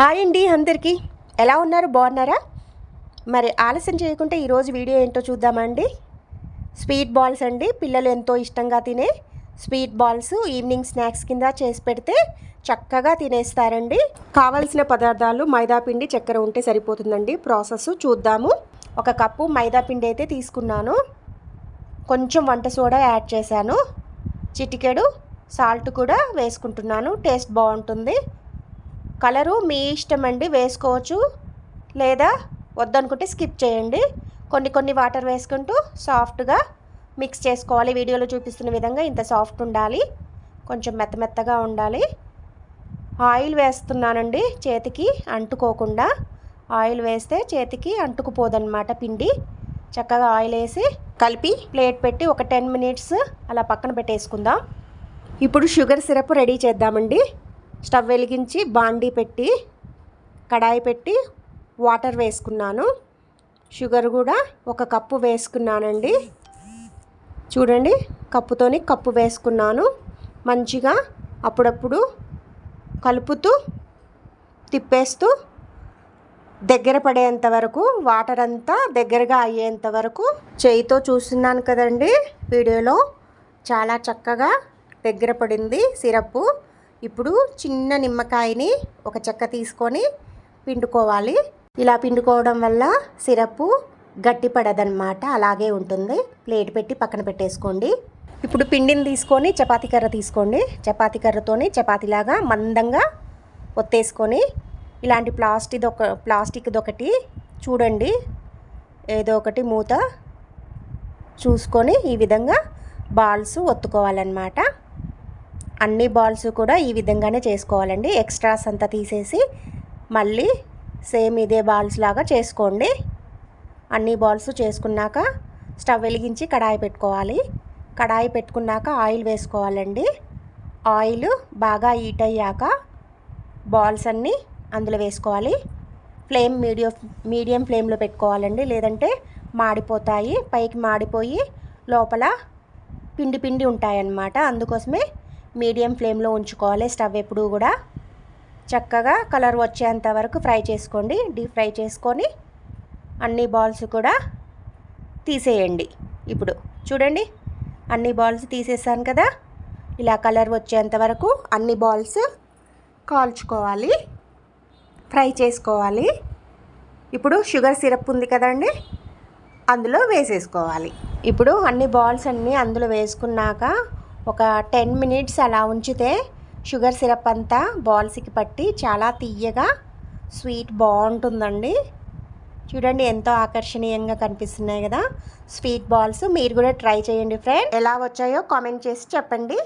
Hi అండి అందరికీ. ఎలా ఉన్నారు? బాగున్నారా? మరి ఆలస్యం చేయకుంటే ఈరోజు వీడియో ఏంటో చూద్దామండి స్వీట్ బాల్స్ అండి. పిల్లలు ఎంతో ఇష్టంగా తినే స్వీట్ బాల్స్ ఈవినింగ్ స్నాక్స్ కింద చేసి పెడితే చక్కగా తినేస్తారండి. కావలసిన పదార్థాలు మైదాపిండి చక్కెర ఉంటే సరిపోతుందండి. ప్రాసెస్ చూద్దాము. ఒక కప్పు మైదాపిండి అయితే తీసుకున్నాను. కొంచెం వంట సోడా యాడ్ చేశాను. చిటికెడు సాల్ట్ కూడా వేసుకుంటున్నాను. టేస్ట్ బాగుంటుంది. కలరు మీ ఇష్టం అండి వేసుకోవచ్చు. లేదా వద్దనుకుంటే స్కిప్ చేయండి. కొన్ని కొన్ని వాటర్ వేసుకుంటూ సాఫ్ట్గా మిక్స్ చేసుకోవాలి. వీడియోలో చూపిస్తున్న విధంగా ఇంత సాఫ్ట్ ఉండాలి. కొంచెం మెత్త మెత్తగా ఉండాలి. ఆయిల్ వేస్తున్నానండి చేతికి అంటుకోకుండా. ఆయిల్ వేస్తే చేతికి అంటుకుపోదన్నమాట పిండి. చక్కగా ఆయిల్ వేసి కలిపి ప్లేట్ పెట్టి ఒక టెన్ మినిట్స్ అలా పక్కన పెట్టేసుకుందాం. ఇప్పుడు షుగర్ సిరప్ రెడీ చేద్దామండి. స్టవ్ వెలిగించి బాండీ పెట్టి కడాయి పెట్టి వాటర్ వేసుకున్నాను. షుగర్ కూడా ఒక కప్పు వేసుకున్నానండి. చూడండి కప్పుతోని కప్పు వేసుకున్నాను. మంచిగా అప్పుడప్పుడు కలుపుతూ తిప్పేస్తూ దగ్గర పడేంత వరకు వాటర్ అంతా దగ్గరగా అయ్యేంత వరకు చేయితో చూస్తున్నాను కదండి వీడియోలో. చాలా చక్కగా దగ్గర పడింది సిరప్ ఇప్పుడు చిన్న నిమ్మకాయని ఒక చెక్క తీసుకొని పిండుకోవాలి. ఇలా పిండుకోవడం వల్ల సిరప్ గట్టి పడదనమాట అలాగే ఉంటుంది. ప్లేట్ పెట్టి పక్కన పెట్టేసుకోండి. ఇప్పుడు పిండిని తీసుకొని చపాతీ కర్ర తీసుకోండి. చపాతీ కర్రతోని చపాతీలాగా మందంగా ఒత్తేసుకొని ఇలాంటి ప్లాస్టిక్ ఒక ప్లాస్టిక్ది ఒకటి చూడండి. ఏదో ఒకటి మూత చూసుకొని ఈ విధంగా బాల్స్ ఒత్తుకోవాలన్నమాట. అన్ని బాల్స్ కూడా ఈ విధంగానే చేసుకోవాలండి. ఎక్స్ట్రాస్ అంతా తీసేసి మళ్ళీ సేమ్ ఇదే బాల్స్ లాగా చేసుకోండి. అన్ని బాల్స్ చేసుకున్నాక స్టవ్ వెలిగించి కడాయి పెట్టుకోవాలి. కడాయి పెట్టుకున్నాక ఆయిల్ వేసుకోవాలండి. ఆయిల్ బాగా హీట్ అయ్యాక బాల్స్ అన్నీ అందులో వేసుకోవాలి. ఫ్లేమ్ మీడియం మీడియం ఫ్లేమ్లో పెట్టుకోవాలండి. లేదంటే మాడిపోతాయి. పైకి మాడిపోయి లోపల పిండి పిండి ఉంటాయన్నమాట. అందుకోసమే మీడియం ఫ్లేమ్లో ఉంచుకోవాలి. స్టవ్ ఎప్పుడు కూడా చక్కగా కలర్ వచ్చేంత వరకు ఫ్రై చేసుకోండి. డీప్ ఫ్రై చేసుకొని అన్ని బాల్స్ కూడా తీసేయండి. ఇప్పుడు చూడండి అన్ని బాల్స్ తీసేసాను కదా. ఇలా కలర్ వచ్చేంత వరకు అన్ని బాల్స్ కాల్చుకోవాలి. ఫ్రై చేసుకోవాలి. ఇప్పుడు షుగర్ సిరప్ ఉంది కదండి అందులో వేసేసుకోవాలి. ఇప్పుడు అన్ని బాల్స్ అన్నీ అందులో వేసుకున్నాక ఒక టెన్ మినిట్స్ అలా ఉంచితే షుగర్ సిరప్ అంతా బాల్స్కి పట్టి చాలా తీయగా స్వీట్ బాగుంటుందండి. చూడండి ఎంతో ఆకర్షణీయంగా కనిపిస్తున్నాయి కదా స్వీట్ బాల్స్. మీరు కూడా ట్రై చేయండి ఫ్రెండ్. ఎలా వచ్చాయో కామెంట్ చేసి చెప్పండి.